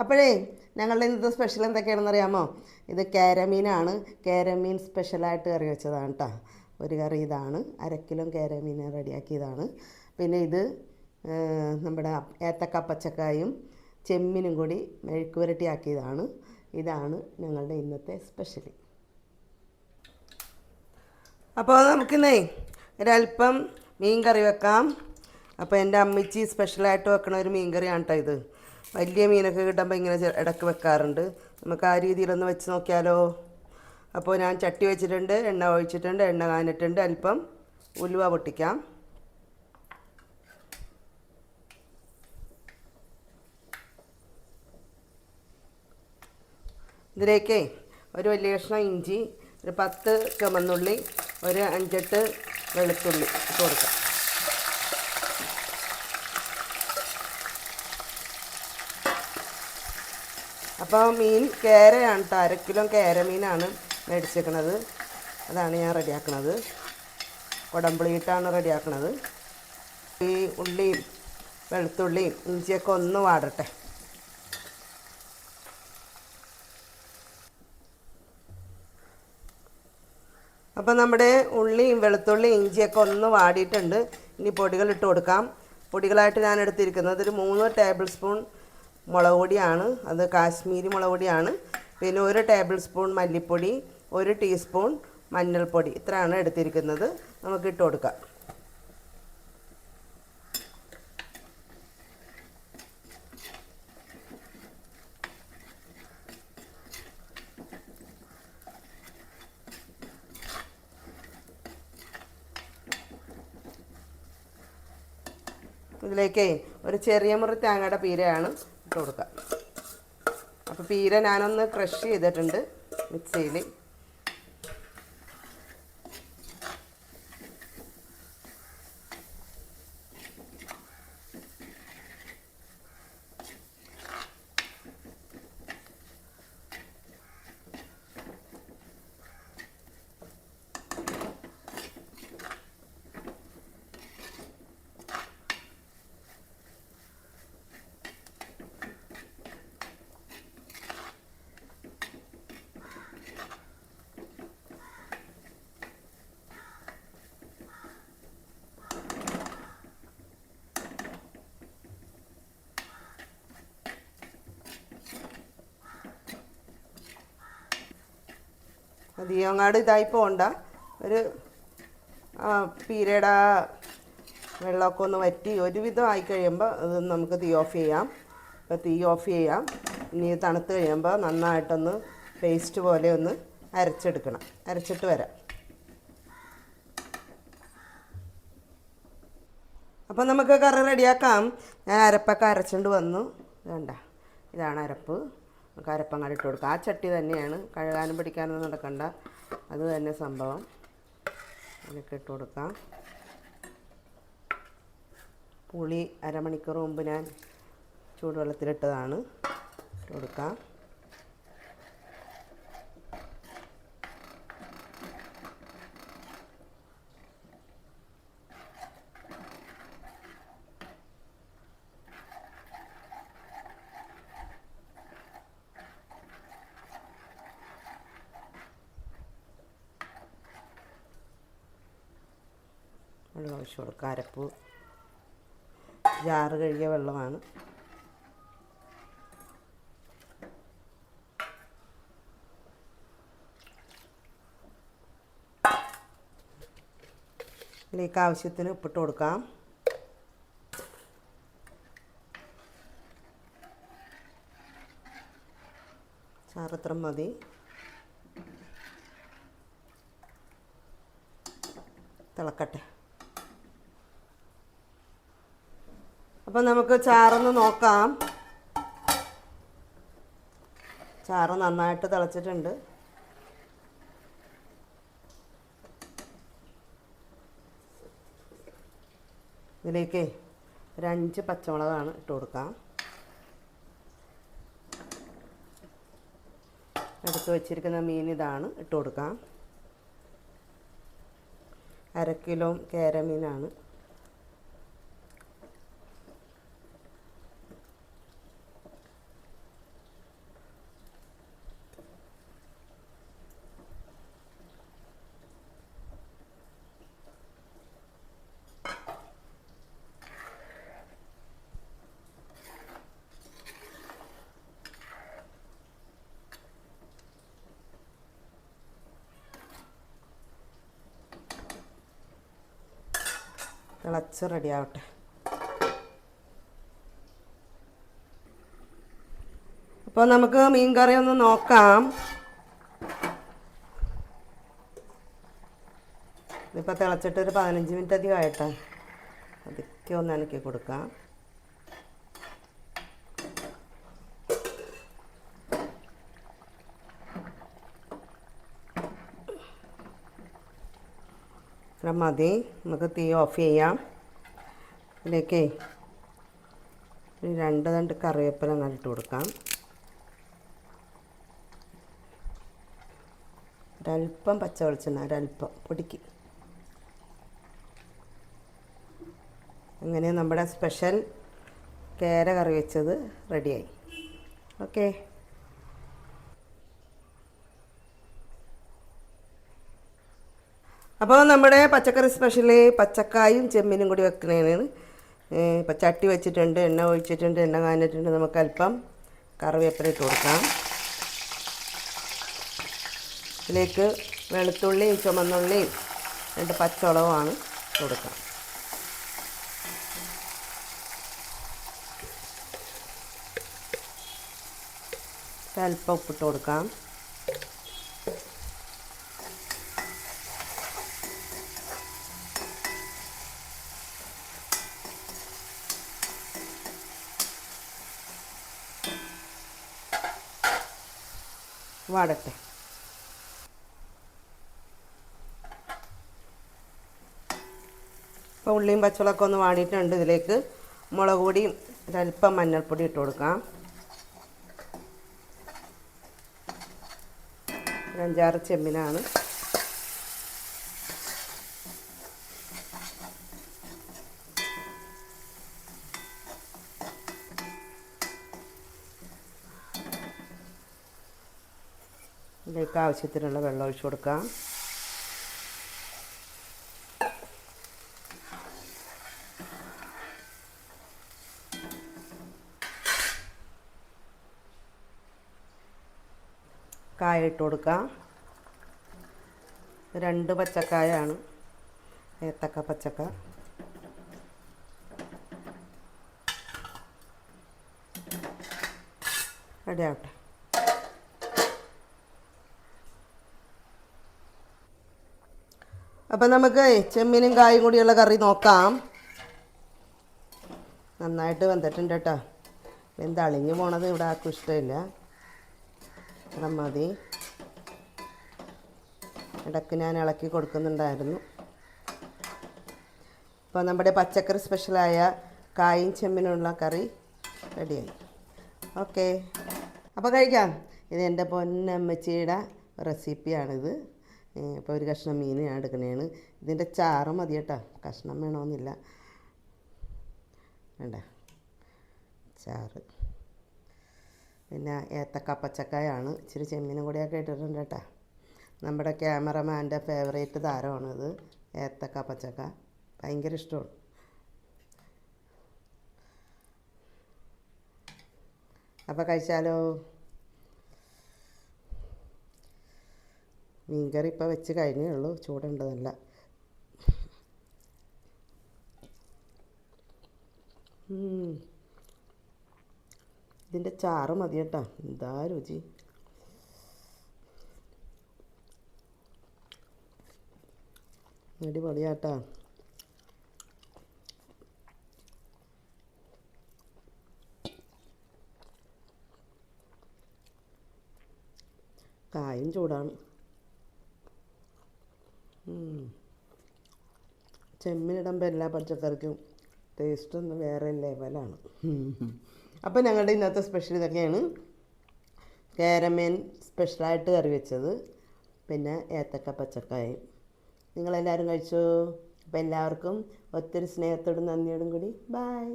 അപ്പോഴേ ഞങ്ങളുടെ ഇന്നത്തെ സ്പെഷ്യൽ എന്തൊക്കെയാണെന്ന് അറിയാമോ? ഇത് കേരമീനാണ്. കേരമീൻ സ്പെഷ്യലായിട്ട് കറി വെച്ചതാണ് കേട്ടോ ഒരു കറി ഇതാണ്. അരക്കിലും കിലോ കേരമീൻ റെഡിയാക്കിയതാണ്. പിന്നെ ഇത് നമ്മുടെ ഏത്തക്ക പച്ചക്കായും ചെമ്മീനും കൂടി മെഴുക്ക് ആക്കിയതാണ് ഇതാണ് ഞങ്ങളുടെ ഇന്നത്തെ സ്പെഷ്യൽ അപ്പോൾ നമുക്കിന്നേ ഒരല്പം മീൻ കറി വെക്കാം. അപ്പോൾ എന്റെ അമ്മച്ചി സ്പെഷ്യലായിട്ട് വെക്കണ ഒരു മീൻ കറിയാണ് കേട്ടോ ഇത്. വലിയ മീനൊക്കെ കിട്ടുമ്പോൾ ഇങ്ങനെ ഇടയ്ക്ക് വെക്കാറുണ്ട്. നമുക്ക് ആ രീതിയിലൊന്ന് വെച്ച് നോക്കിയാലോ? അപ്പോൾ ഞാൻ ചട്ടി വെച്ചിട്ടുണ്ട് എണ്ണ ഒഴിച്ചിട്ടുണ്ട് എണ്ണ കാനിട്ടുണ്ട് അല്പം ഉലുവ പൊട്ടിക്കാം. ഇതിലേക്ക് ഒരു വലിയ കഷ്ണം ഇഞ്ചി ഒരു പത്ത് ചുമന്നുള്ളി ഒരു അഞ്ചെട്ട് വെളുത്തുള്ളി കൊടുക്കാം. അപ്പോൾ മീൻ കേരയാണ് കേട്ടോ. അര കിലോ കേര മീനാണ് മേടിച്ചേക്കണത്. അതാണ് ഞാൻ റെഡിയാക്കുന്നത് കുടംപുളിയിട്ടാണ് റെഡിയാക്കുന്നത് ഈ ഉള്ളിയും വെളുത്തുള്ളിയും ഇഞ്ചിയൊക്കെ ഒന്ന് വാടട്ടെ. അപ്പോൾ നമ്മുടെ ഉള്ളിയും വെളുത്തുള്ളിയും ഇഞ്ചിയൊക്കെ ഒന്ന് വാടിയിട്ടുണ്ട്. ഇനി പൊടികൾ ഇട്ട് കൊടുക്കാം. പൊടികളായിട്ട് ഞാൻ എടുത്തിരിക്കുന്നത് ഒരു മൂന്ന് ടേബിൾ സ്പൂൺ മുളക് പൊടിയാണ് അത് കാശ്മീരി മുളക് പൊടിയാണ് പിന്നെ ഒരു ടേബിൾ സ്പൂൺ മല്ലിപ്പൊടി ഒരു ടീസ്പൂൺ മഞ്ഞൾപ്പൊടി ഇത്രയാണ് എടുത്തിരിക്കുന്നത്. നമുക്ക് ഇട്ട് കൊടുക്കാം. ഇതിലേക്ക് ഒരു ചെറിയ മുറി തേങ്ങയുടെ പീരയാണ് ഇട്ട് കൊടുക്കുക അപ്പോൾ പീര ഞാനൊന്ന് ക്രഷ് ചെയ്തിട്ടുണ്ട് മിക്സിയിൽ. അധികങ്ങാട് ഇതായി പോകണ്ട ഒരു പീരയുടെ വെള്ളമൊക്കെ ഒന്ന് വറ്റി ഒരുവിധം ആയി കഴിയുമ്പോൾ അത് നമുക്ക് തീ ഓഫ് ചെയ്യാം. അപ്പോൾ തീ ഓഫ് ചെയ്യാം. ഇനി തണുത്ത് കഴിയുമ്പോൾ നന്നായിട്ടൊന്ന് പേസ്റ്റ് പോലെ ഒന്ന് അരച്ചെടുക്കണം. അരച്ചിട്ട് വരാം. അപ്പോൾ നമുക്ക് കറി റെഡിയാക്കാം. ഞാൻ അരപ്പൊക്കെ അരച്ചുകൊണ്ട് വന്നു. വേണ്ട ഇതാണ് അരപ്പ്. നമുക്ക് അരപ്പങ്ങാട് ഇട്ട് കൊടുക്കുക. ആ ചട്ടി തന്നെയാണ് കഴുകാനും പിടിക്കാനൊന്നും നടക്കണ്ട. അത് തന്നെ സംഭവം. അതൊക്കെ ഇട്ട് കൊടുക്കാം. പുളി അരമണിക്കൂർ മുമ്പ് ഞാൻ ചൂടുവെള്ളത്തിലിട്ടതാണ്. ഇട്ട് കൊടുക്കാം. വെള്ളം ഒഴിച്ച് കൊടുക്കുക അരപ്പ് ജാറ് കഴുകിയ വെള്ളമാണ്. ഇതിലേക്ക് ആവശ്യത്തിന് ഉപ്പിട്ട് കൊടുക്കാം. ചാറത്ര മതി. തിളക്കട്ടെ. അപ്പം നമുക്ക് ചാറൊന്ന് നോക്കാം. ചാറ് നന്നായിട്ട് തിളച്ചിട്ടുണ്ട്. ഇതിലേക്ക് ഒരഞ്ച് പച്ചമുളകാണ് ഇട്ട് കൊടുക്കാം. എടുത്ത് വെച്ചിരിക്കുന്ന മീൻ ഇതാണ് ഇട്ട് കൊടുക്കാം. അര കിലോ കേരമീനാണ് തിളച്ച് റെഡിയാവട്ടെ. അപ്പോൾ നമുക്ക് മീൻ കറി ഒന്ന് നോക്കാം. ഇതിപ്പോൾ തിളച്ചിട്ട് ഒരു പതിനഞ്ച് മിനിറ്റ് അധികം ആയിട്ടെ. അതൊക്കെ ഒന്ന് അനക്കി കൊടുക്കാം. ഇത്ര മതി. നമുക്ക് തീ ഓഫ് ചെയ്യാം. ഇതിലേക്ക് രണ്ട് രണ്ട് കറിവേപ്പില നല്ലിട്ട് കൊടുക്കാം. ഒരല്പം പച്ച വെളിച്ചെണ്ണ ഒരല്പം പൊടിക്ക്. അങ്ങനെ നമ്മുടെ സ്പെഷ്യൽ കേര കറി വെച്ചത് റെഡിയായി. ഓക്കെ. അപ്പോൾ നമ്മുടെ പച്ചക്കറി സ്പെഷ്യൽ പച്ചക്കായും ചെമ്മീനും കൂടി വെക്കുന്നതിന് ഇപ്പം ചട്ടി വെച്ചിട്ടുണ്ട് എണ്ണ ഒഴിച്ചിട്ടുണ്ട് എണ്ണ കാഞ്ഞിട്ടുണ്ട്. നമുക്ക് അല്പം കറിവേപ്പില ഇട്ട് കൊടുക്കാം. ഇതിലേക്ക് വെളുത്തുള്ളിയും ചുമന്നുള്ളിയും രണ്ട് പച്ചമുളകുമാണ് കൊടുക്കാം. അല്പം ഉപ്പിട്ട് കൊടുക്കാം. വാടട്ടെ. ഇപ്പോൾ ഉള്ളിയും പച്ചമുളകൊക്കെ ഒന്ന് വാടിയിട്ടുണ്ട് ഇതിലേക്ക്. മുളക് പൊടിയും ഒരല്പം മഞ്ഞൾപ്പൊടി ഇട്ട് കൊടുക്കാം. ഒരു അഞ്ചാറ് ചെമ്മിനാണ്. ഇതിലേക്ക് ആവശ്യത്തിനുള്ള വെള്ളം ഒഴിച്ചു കൊടുക്കാം. കായ ഇട്ട് കൊടുക്കാം. രണ്ട് പച്ചക്കായാണ്. ഏത്തക്ക പച്ചക്ക. റെഡി അപ്പം നമുക്ക് ചെമ്മീനും കായും കൂടിയുള്ള കറി നോക്കാം. നന്നായിട്ട് വെന്തിട്ടുണ്ട് കേട്ടോ. എന്ത് അളിഞ്ഞു പോണത്? ഇവിടെ ആർക്കും ഇഷ്ടമില്ല. അത്ര മതി. ഇടയ്ക്ക് ഞാൻ ഇളക്കി കൊടുക്കുന്നുണ്ടായിരുന്നു. അപ്പോൾ നമ്മുടെ പച്ചക്കറി സ്പെഷ്യലായ കായും ചെമ്മീനുള്ള കറി റെഡിയായി. ഓക്കെ. അപ്പോൾ കഴിക്കാം. ഇത് എന്റെ പൊന്നമ്മച്ചിയുടെ റെസിപ്പിയാണിത്. ഇപ്പോൾ ഒരു കഷ്ണം മീൻ ഞാൻ എടുക്കണേണ് ഇതിന്റെ ചാറ് മതി കേട്ടോ. കഷ്ണം വേണമെന്നില്ല വേണ്ട ചാറ്. പിന്നെ ഏത്തക്ക പച്ചക്കായാണ്. ഇച്ചിരി ചെമ്മീനും കൂടിയൊക്കെ ഇട്ടിട്ടുണ്ട് കേട്ടോ. നമ്മുടെ ക്യാമറമാന്റെ ഫേവറേറ്റ് താരമാണിത് ഏത്തക്ക പച്ചക്ക. ഭയങ്കര ഇഷ്ടമാണ്. അപ്പോൾ കഴിച്ചാലോ? മീൻകറി ഇപ്പോൾ വെച്ച് കഴിഞ്ഞേ ഉള്ളൂ. ചൂടുണ്ട്. ഇതിന്റെ ചാറ് മതി കേട്ടോ. എന്താ രുചി? അടിപൊളിയാട്ടാ. ചെമ്മീനിടുമ്പോൾ എല്ലാ പച്ചക്കറിക്കും. ടേസ്റ്റ് ഒന്ന് വേറെ ലെവലാണ് അപ്പോൾ ഞങ്ങളുടെ ഇന്നത്തെ സ്പെഷ്യൽ ഇതൊക്കെയാണ്. കേരമീൻ സ്പെഷ്യലായിട്ട് കറി വെച്ചത്. പിന്നെ ഏത്തക്ക പച്ചക്കായും. നിങ്ങളെല്ലാവരും കഴിച്ചു? അപ്പോൾ എല്ലാവർക്കും ഒത്തിരി സ്നേഹത്തോടും നന്ദിയോടും കൂടി. ബായ്